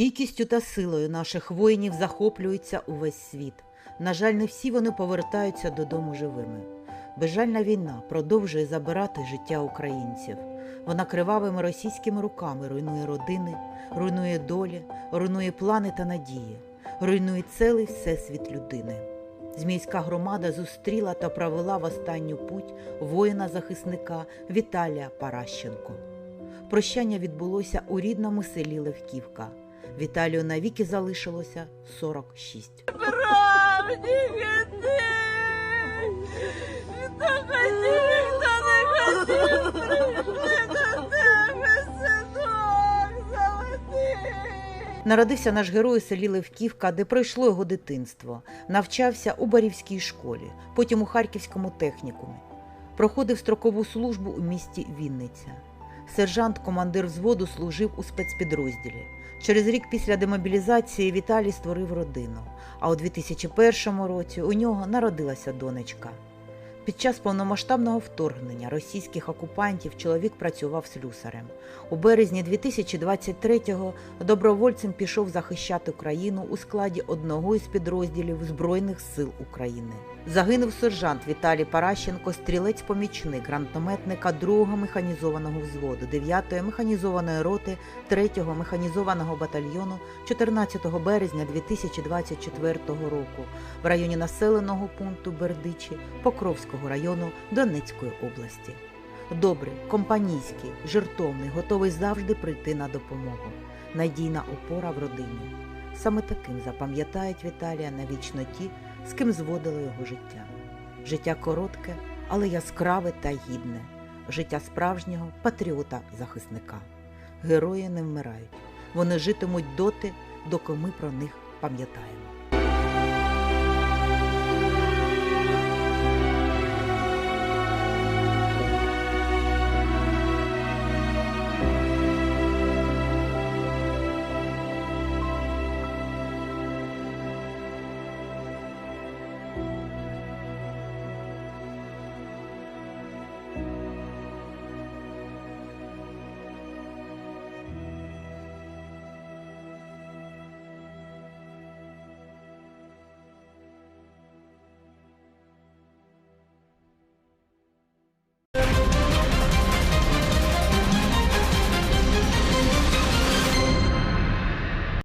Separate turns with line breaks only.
Стійкістю та силою наших воїнів захоплюється увесь світ. На жаль, не всі вони повертаються додому живими. Безжальна війна продовжує забирати життя українців. Вона кривавими російськими руками руйнує родини, руйнує долі, руйнує плани та надії, руйнує цілий всесвіт людини. Змійська громада зустріла та провела в останню путь воїна-захисника Віталія Паращенко. Прощання відбулося у рідному селі Левківка. Віталію навіки залишилося 46.
Правді іди! Хто хотів, хто не хотів, прийшли до тебе, синок золотий!
Народився наш герой у селі Левківка, де пройшло його дитинство. Навчався у Барівській школі, потім у Харківському технікумі. Проходив строкову службу у місті Вінниця. Сержант, командир взводу, служив у спецпідрозділі. Через рік після демобілізації Віталій створив родину. А у 2001 році у нього народилася донечка. Під час повномасштабного вторгнення російських окупантів чоловік працював слюсарем. У березні 2023-го добровольцем пішов захищати Україну у складі одного із підрозділів Збройних сил України. Загинув сержант Віталій Паращенко, стрілець-помічник гранатометника 2-го механізованого взводу 9-ї механізованої роти 3-го механізованого батальйону 14 березня 2024 року в районі населеного пункту Бердичі Покровського району Донецької області. Добрий, компанійський, жертовний, готовий завжди прийти на допомогу. Надійна опора в родині. Саме таким запам'ятають Віталія навічно ті, з ким зводило його життя. Життя коротке, але яскраве та гідне. Життя справжнього патріота-захисника. Герої не вмирають. Вони житимуть доти, доки ми про них пам'ятаємо.